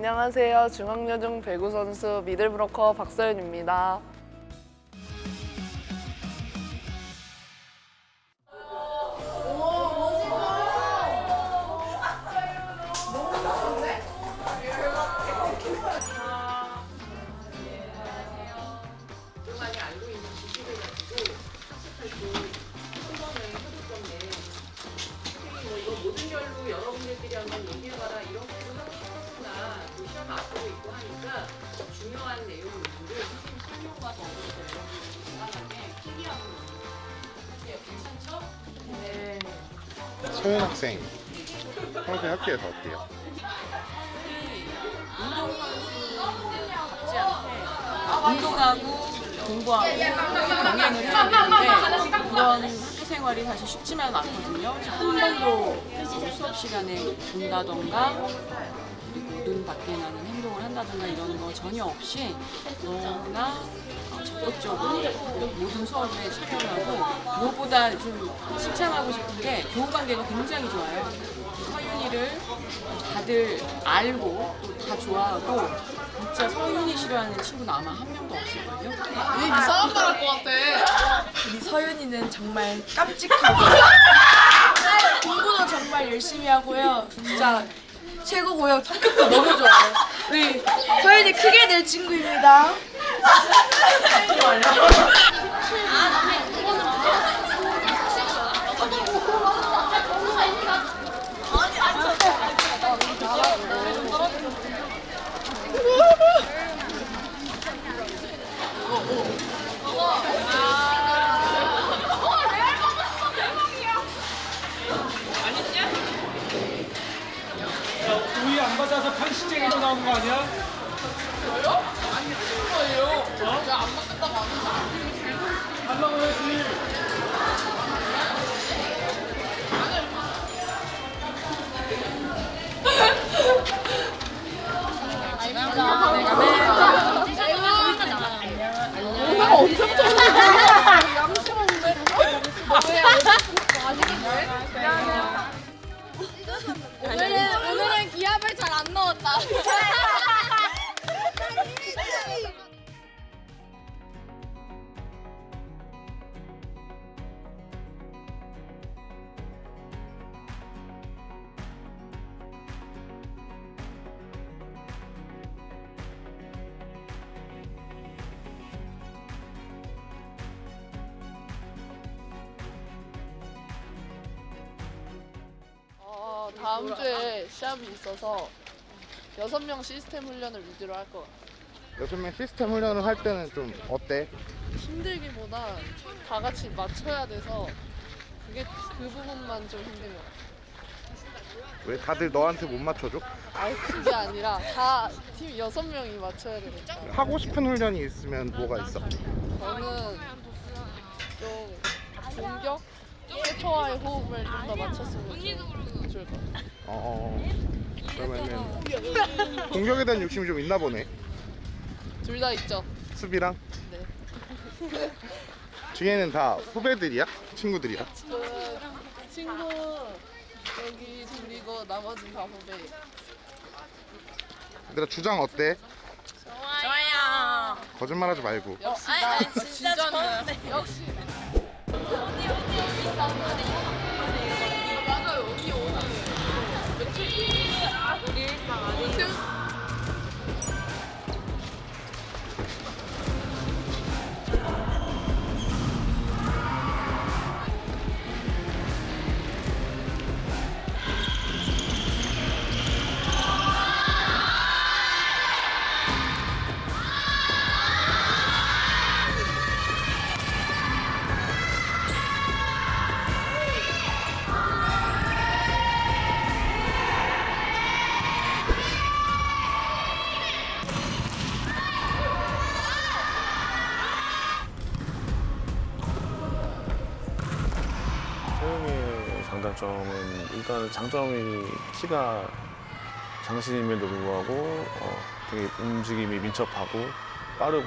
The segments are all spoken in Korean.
안녕하세요. 중앙여중 배구 선수 미들브로커 박서연입니다. 소연 학생 평소에 학교에서 어때요? 운동하고 공부하고 병행을 해야 되는데 그런 학교 생활이 사실 쉽지만은 않거든요. 한 번도 뭐 수업 시간에 존다던가 그리고 눈 밖에 나는 행동을 한다든가 이런 거 전혀 없이 너무나 어, 적극적으로 모든 수업에 참여하고 무엇보다 좀 칭찬하고 싶은 게 교우 관계가 굉장히 좋아요. 서윤이를 다들 알고 또 다 좋아하고 진짜 서윤이 싫어하는 친구는 아마 한 명도 없을걸요? 이상한 말 할 것 같아. 우리 서윤이는 정말 깜찍하고 공부도 정말 열심히 하고요. 진짜 최고고요. 성격도 너무 좋아요. 우리 서윤이 크게 될 친구입니다. 우유 안 받아서 편식쟁이로 나오는 거 아니야? 오늘은 오늘은 기합을 잘 안 넣었다. 다음 주에 시합이 있어서 여섯 명 시스템 훈련을 위주로 할 것 같아. 여섯 명 시스템 훈련을 할 때는 좀 어때? 힘들기보다 다 같이 맞춰야 돼서 그게 그 부분만 좀 힘든 것 같아. 왜 다들 너한테 못 맞춰줘? 아니 그게 아니라 다 팀 여섯 명이 맞춰야 되니까 하고 싶은 훈련이 있으면 뭐가 있어? 저는 좀 공격 세터와의 호흡을 좀 더 맞췄으면 좀 좋을 것 같아요. 어, 그러면은 공격에 대한 욕심이 좀 있나 보네. 둘 다 있죠. 수비랑 네. 중에는 다 후배들이야? 친구들이야? 그 친구 여기 둘이고 나머지는 다 후배. 얘들아 주장 어때? 좋아요. 거짓말하지 말고. 역시 나 진짜 좋은데. 역시. 맞아 장단점은 일단 장점이 키가 장신임에도 불구하고 어, 되게 움직임이 민첩하고 빠르고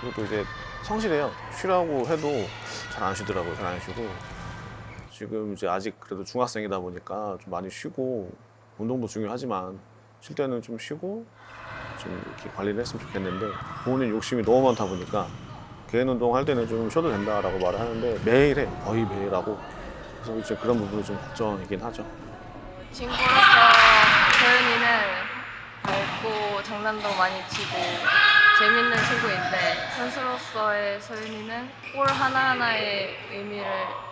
그리고 또 이제 성실해요. 쉬라고 해도 잘 안 쉬더라고요. 잘 안 쉬고 지금 이제 아직 그래도 중학생이다 보니까 좀 많이 쉬고 운동도 중요하지만 쉴 때는 좀 쉬고 좀 이렇게 관리를 했으면 좋겠는데 부모님 욕심이 너무 많다 보니까 개인 운동 할 때는 좀 쉬어도 된다라고 말을 하는데 매일 해 거의 매일 하고 그래서 이제 그런 부분이 좀 걱정이긴 하죠. 친구로서 서윤이는 밝고 장난도 많이 치고 재밌는 친구인데 선수로서의 서윤이는 골 하나하나의 의미를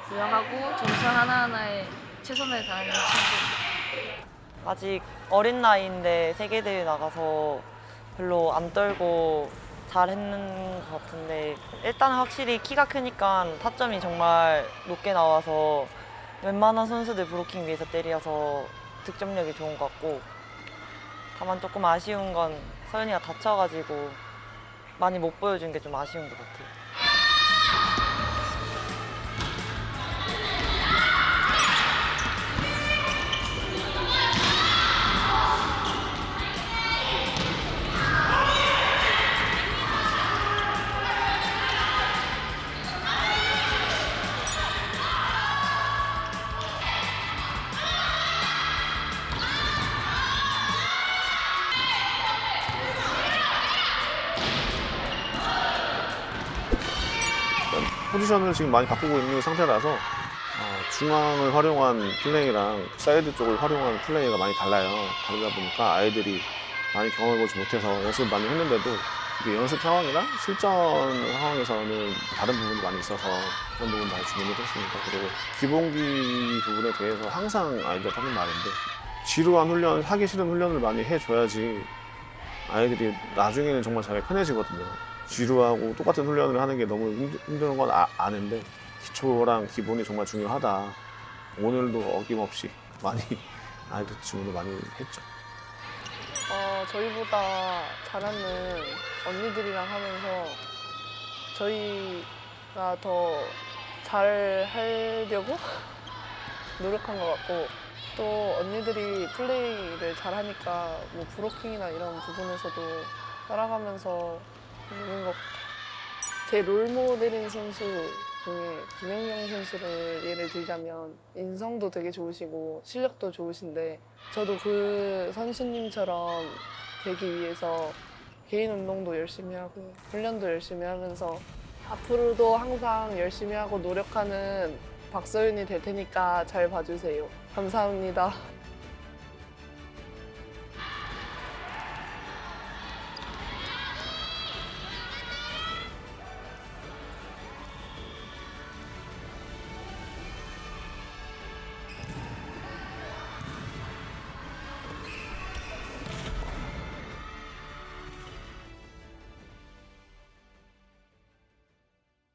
부여하고 점수 하나하나에 최선을 다하는 친구입니다. 아직 어린 나이인데 세계대회 나가서 별로 안 떨고 잘 했는 것 같은데 일단 확실히 키가 크니까 타점이 정말 높게 나와서 웬만한 선수들 브로킹 위에서 때려서 득점력이 좋은 것 같고 다만 조금 아쉬운 건 서연이가 다쳐가지고 많이 못 보여준 게 좀 아쉬운 것 같아요. 포지션을 지금 많이 바꾸고 있는 상태라서 어, 중앙을 활용한 플레이랑 사이드 쪽을 활용한 플레이가 많이 달라요. 다르다 보니까 아이들이 많이 경험해보지 못해서 연습을 많이 했는데도 이게 연습 상황이랑 실전 상황에서는 다른 부분이 많이 있어서 그런 부분 많이 주문을 했습니다. 그리고 기본기 부분에 대해서 항상 아이들한테 하는 말인데 지루한 훈련, 하기 싫은 훈련을 많이 해줘야지 아이들이 나중에는 정말 자기가 편해지거든요. 지루하고 똑같은 훈련을 하는 게 너무 힘든 건 아, 아는데 기초랑 기본이 정말 중요하다. 오늘도 어김없이 많이 아이들 질문을 많이 했죠. 어, 저희보다 잘하는 언니들이랑 하면서 저희가 더 잘하려고 노력한 것 같고 또 언니들이 플레이를 잘하니까 뭐 브로킹이나 이런 부분에서도 따라가면서. 제 롤모델인 선수 중에 김연경 선수를 예를 들자면 인성도 되게 좋으시고 실력도 좋으신데 저도 그 선수님처럼 되기 위해서 개인 운동도 열심히 하고 훈련도 열심히 하면서 앞으로도 항상 열심히 하고 노력하는 박서윤이 될 테니까 잘 봐주세요. 감사합니다.